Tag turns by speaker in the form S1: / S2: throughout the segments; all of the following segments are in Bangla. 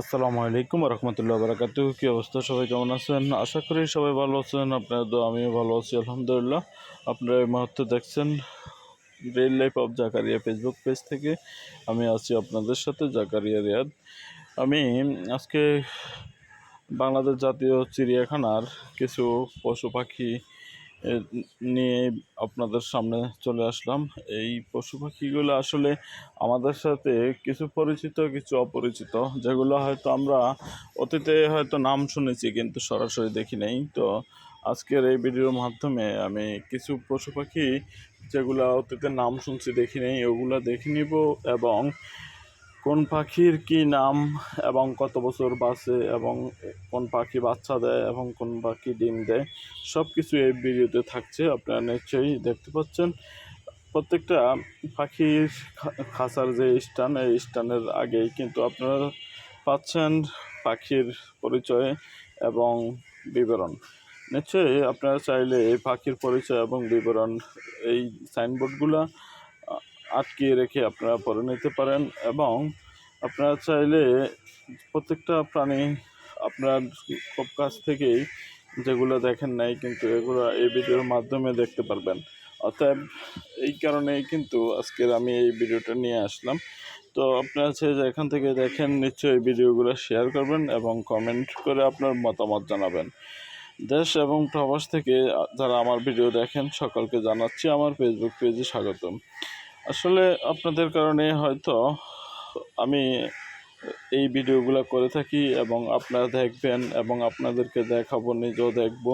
S1: আসসালামু আলাইকুম রহমতুল্লাহ বারাকাতু কী অবস্থা? সবাই কেমন আছেন? আশা করি সবাই ভালো আছেন। আপনার তো আমিও ভালো আছি, আলহামদুলিল্লাহ। আপনারা এই মুহূর্তে দেখছেন real life of Zakaria Facebook page থেকে। আমি আছি আপনাদের সাথে জাকারিয়া রিয়াদ আমি আজকে বাংলাদেশ জাতীয় চিড়িয়াখানার কিছু পশু পাখি নিয়ে আপনাদের সামনে চলে আসলাম। এই পশু পাখিগুলো আসলে আমাদের সাথে কিছু পরিচিত, কিছু অপরিচিত, যেগুলো হয়তো আমরা অতীতে হয়তো নাম শুনেছি কিন্তু সরাসরি দেখি নাই। তো আজকের এই ভিডিওর মাধ্যমে আমি কিছু পশু পাখি যেগুলো অতীতে নাম শুনছি, দেখি নেই, ওগুলো দেখে নিব এবং কোন পাখির কি নাম এবং কত বছর বাঁচে এবং কোন পাখি বাচ্চা দেয় এবং কোন পাখি ডিম দেয় সব কিছু এই ভিডিওতে থাকছে। আপনারা নিশ্চয়ই দেখতে পাচ্ছেন। প্রত্যেকটা পাখির খাঁচার যে স্টান এই স্টানের আগেই কিন্তু আপনারা পাচ্ছেন পাখির পরিচয় এবং বিবরণ। নিশ্চয়ই আপনারা চাইলে এই পাখির পরিচয় এবং বিবরণ এই সাইনবোর্ডগুলো আটকিয়ে রেখে আপনারা পরে নিতে পারেন এবং আপনারা চাইলে প্রত্যেকটা প্রাণী আপনার খুব কাছ থেকেই যেগুলো দেখেন নাই কিন্তু এগুলো এই ভিডিওর মাধ্যমে দেখতে পারবেন। অতএব এই কারণেই কিন্তু আজকের আমি এই ভিডিওটা নিয়ে আসলাম। তো আপনারা চাই যে এখান থেকে দেখেন, নিশ্চয়ই ভিডিওগুলো শেয়ার করবেন এবং কমেন্ট করে আপনার মতামত জানাবেন। দেশ এবং প্রবাস থেকে যারা আমার ভিডিও দেখেন, সকলকে জানাচ্ছি আমার ফেসবুক পেজে স্বাগতম। আসলে আপনাদের কারণে হয়তো আমি এই ভিডিওগুলো করে থাকি এবং আপনারা দেখবেন এবং আপনাদেরকে দেখাবো, নিজেও দেখব।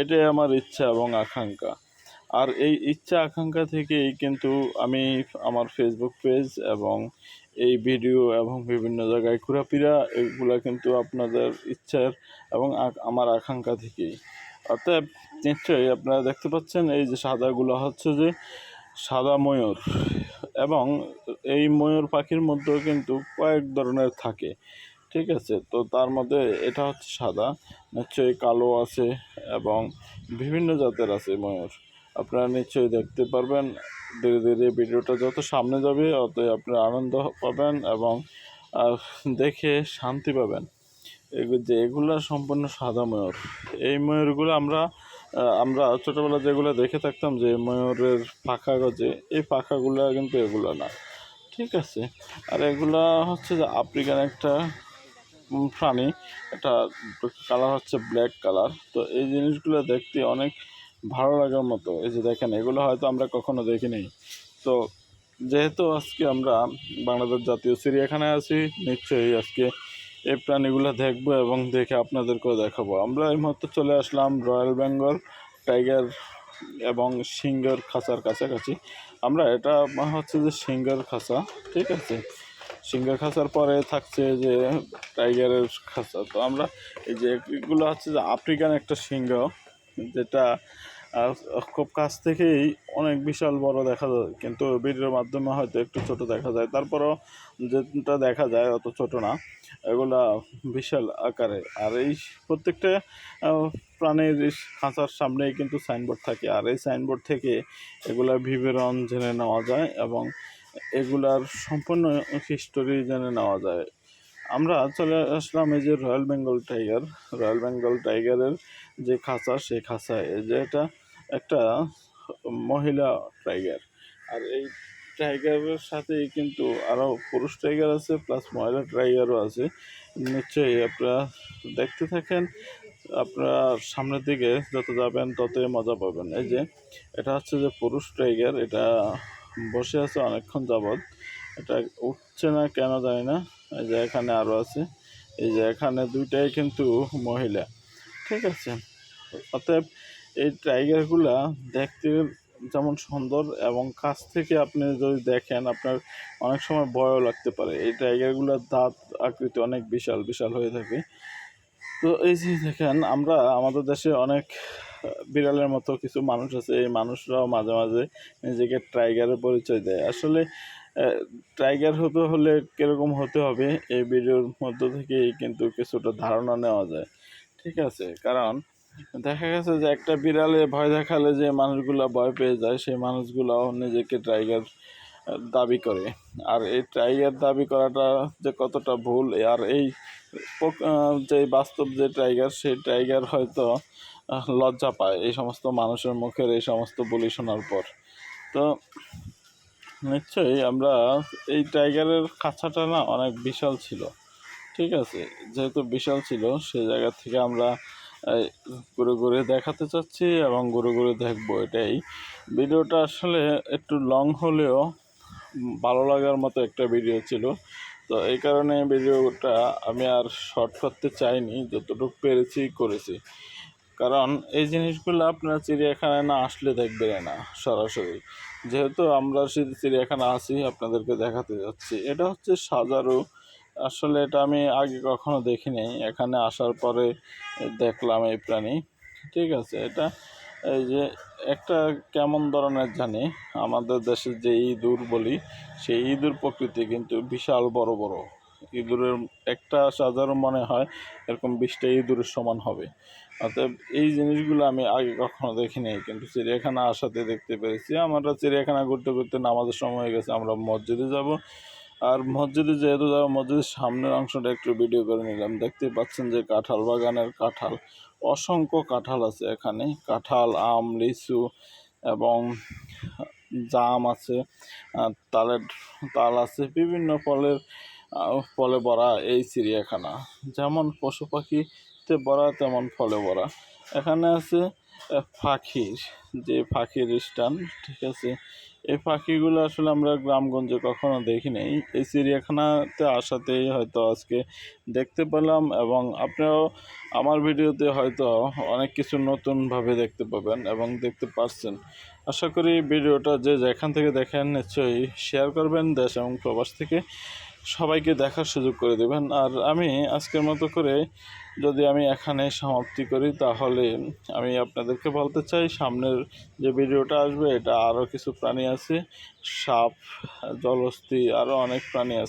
S1: এটাই আমার ইচ্ছা এবং আকাঙ্ক্ষা। আর এই ইচ্ছা আকাঙ্ক্ষা থেকেই কিন্তু আমি আমার ফেসবুক পেজ এবং এই ভিডিও এবং বিভিন্ন জায়গায় ঘোরাফেরা, এগুলো কিন্তু আপনাদের ইচ্ছার এবং আমার আকাঙ্ক্ষা থেকেই। অতএব নিশ্চয়ই আপনারা দেখতে পাচ্ছেন, এই যে সাদাগুলো হচ্ছে যে সাদা ময়ূর। এবং এই ময়ূর পাখির মধ্যেও কিন্তু কয়েক ধরনের থাকে। ঠিক আছে? তো তার মধ্যে এটা হচ্ছে সাদা, নিশ্চয়ই কালো আছে এবং বিভিন্ন জাতের আছে ময়ূর। আপনারা নিশ্চয়ই দেখতে পারবেন। ধীরে ধীরে ভিডিওটা যত সামনে যাবে অত আপনারা আনন্দ পাবেন এবং দেখে শান্তি পাবেন। এগু- যে এগুলো সম্পূর্ণ সাদা ময়ূর। এই ময়ূরগুলো আমরা আমরা ছোটোবেলা যেগুলো দেখে থাকতাম যে ময়ূরের পাখা গজে, এই পাখাগুলো কিন্তু এগুলো না। ঠিক আছে? আর এগুলা হচ্ছে যে আফ্রিকান একটা প্রাণী। এটা কালার হচ্ছে ব্ল্যাক কালার তো এই জিনিসগুলো দেখতে অনেক ভালো লাগার মতো। এই যে দেখেন, এগুলো হয়তো আমরা কখনো দেখিনি। তো যেহেতু আজকে আমরা বাংলাদেশ জাতীয় চিড়িয়াখানায় আছি, নিশ্চয়ই আজকে এই প্রাণীগুলো দেখব এবং দেখে আপনাদেরকেও দেখাবো। আমরা এই মুহূর্তে চলে আসলাম রয়্যাল বেঙ্গল টাইগার এবং সিংহের খাঁচার কাছাকাছি। আমরা এটা হচ্ছে যে সিংহের খাঁচা, ঠিক আছে? সিংহের খাঁচার পরে থাকছে যে টাইগারের খাঁচা। তো আমরা এই যে এগুলো হচ্ছে যে আফ্রিকান একটা সিংহ, যেটা খুব কাছ থেকেই অনেক বিশাল বড় দেখা যায়, কিন্তু ভিডিওর মাধ্যমে হয়তো একটু ছোট দেখা যায়। তারপরও যেটা দেখা যায়, অত ছোট না, এগুলা বিশাল আকারে। আর এই প্রত্যেকটা প্রাণীর খাঁচার সামনেই কিন্তু সাইনবোর্ড থাকে। আর এই সাইনবোর্ড থেকে এগুলার বিবরণ জেনে নেওয়া যায় এবং এগুলার সম্পূর্ণ হিস্টোরি জেনে নেওয়া যায়। আমরা চলে আসলাম এই যে royal Bengal tiger royal Bengal টাইগারের যে খাঁচা, সেই খাঁচায়। এই যে এটা একটা মহিলা টাইগার আর এই টাইগারের সাথেই কিন্তু আরও পুরুষ টাইগার আছে প্লাস মহিলা টাইগারও আছে। নিশ্চয়ই আপনারা দেখতে থাকেন, আপনারা সামনের দিকে যত যাবেন ততই মজা পাবেন। এই যে, এটা হচ্ছে যে পুরুষ টাইগার এটা বসে আছে অনেকক্ষণ যাবৎ। এটা উঠছে না কেন জানি না, এই যে এখানে আরও আছে। এই যে এখানে দুইটাই কিন্তু মহিলা। ঠিক আছে? অতএব এই টাইগারগুলা দেখতে যেমন সুন্দর এবং কাছ থেকে আপনি যদি দেখেন আপনার অনেক সময় ভয়ও লাগতে পারে। এই টাইগারগুলোর দাঁত আকৃতি অনেক বিশাল বিশাল হয়ে থাকে। তো এই যে দেখেন, আমরা আমাদের দেশে অনেক, বিড়ালের মতো কিছু মানুষ আছে। এই মানুষরাও মাঝে মাঝে নিজেকে টাইগারের পরিচয় দেয়। আসলে টাইগার হতে হলে কীরকম হতে হবে এই ভিডিওর মধ্য থেকেই কিন্তু কিছুটা ধারণা নেওয়া যায়। ঠিক আছে? কারণ দেখা গেছে যে একটা বিড়ালে ভয় দেখালে যে মানুষগুলো ভয় পেয়ে যায়, সেই মানুষগুলাও নিজেকে টাইগার দাবি করে। আর এই টাইগার দাবি করাটা যে কতটা ভুল, আর এই যে বাস্তব যে টাইগার সেই টাইগার হয়তো লজ্জা পায় এই সমস্ত মানুষের মুখের এই সমস্ত বলি শোনার পর। তো নিশ্চয়ই আমরা এই টাইগারের কাছাটা না অনেক বিশাল ছিল, ঠিক আছে? যেহেতু বিশাল ছিল সেই জায়গা থেকে আমরা ঘুরে ঘুরে দেখাতে চাচ্ছি এবং ঘুরে ঘুরে দেখব এটাই। ভিডিওটা আসলে একটু লং হলেও ভালো লাগার মতো একটা ভিডিও ছিল। তো এই কারণে ভিডিওটা আমি আর শর্ট করতে চাইনি, যতটুকু পেরেছি করেছি। কারণ এই জিনিসগুলো আপনারা চিড়িয়াখানায় না আসলে দেখবেন না, সরাসরি। যেহেতু আমরা সে- চিড়িয়াখানা আছি, আপনাদেরকে দেখাতে যাচ্ছি। এটা হচ্ছে সাজারু আসলে এটা আমি আগে কখনো দেখিনি। এখানে আসার পরে দেখলাম এই প্রাণী। ঠিক আছে, এটা এই যে একটা কেমন ধরনের জানি, আমাদের দেশে যে ইঁদুর বলি, সেই ইঁদুর প্রকৃতি কিন্তু বিশাল বড় বড়। ইঁদুরের একটা সাজারু মনে হয় এরকম বিশটা ইঁদুরের সমান হবে। অতএব এই জিনিসগুলো আমি আগে কখনো দেখিনি, কিন্তু চিড়িয়াখানা আসাতে দেখতে পেরেছি। আমরা চিড়িয়াখানা ঘুরতে ঘুরতে নামাজের সময় হয়ে গেছে, আমরা মসজিদে যাব। আর মসজিদে যেহেতু যাব মসজিদের সামনের অংশটা একটু ভিডিও করে নিলাম, দেখতেই পাচ্ছেন যে কাঁঠাল বাগানের কাঁঠাল, অসংখ্য কাঁঠাল আছে এখানে। কাঁঠাল, আম, লিচু এবং জাম আছে তালের তাল আছে, বিভিন্ন ফলের ফলে ভরা এই চিড়িয়াখানা। যেমন পশু পাখিতে ভরা, তেমন ফলে ভরা। এখানে আছে পাখির যে পাখির স্টান ঠিক আছে? এই পাখিগুলো আসলে আমরা গ্রামগঞ্জে কখনো দেখি নাই এই চিড়িয়াখানাতে আসাতেই হয়তো আজকে দেখতে পেলাম এবং আপনারাও আমার ভিডিওতে হয়তো অনেক কিছু নতুনভাবে দেখতে পাবেন এবং দেখতে পারছেন। আশা করি ভিডিওটা যে যেখান থেকে দেখেন নিশ্চয়ই শেয়ার করবেন দেশ এবং প্রবাস থেকে। সবাইকে দেখার সুযোগ করে দেবেন। আর আমি আজকের মতো করে যদি আমি এখানে সমাপ্তি করি, তাহলে আমি আপনাদেরকে বলতে চাই, সামনের যে ভিডিওটা আসবে, এটা আরও কিছু প্রাণী আছে। সাপ, জলহস্তী, আরও অনেক প্রাণী আছে।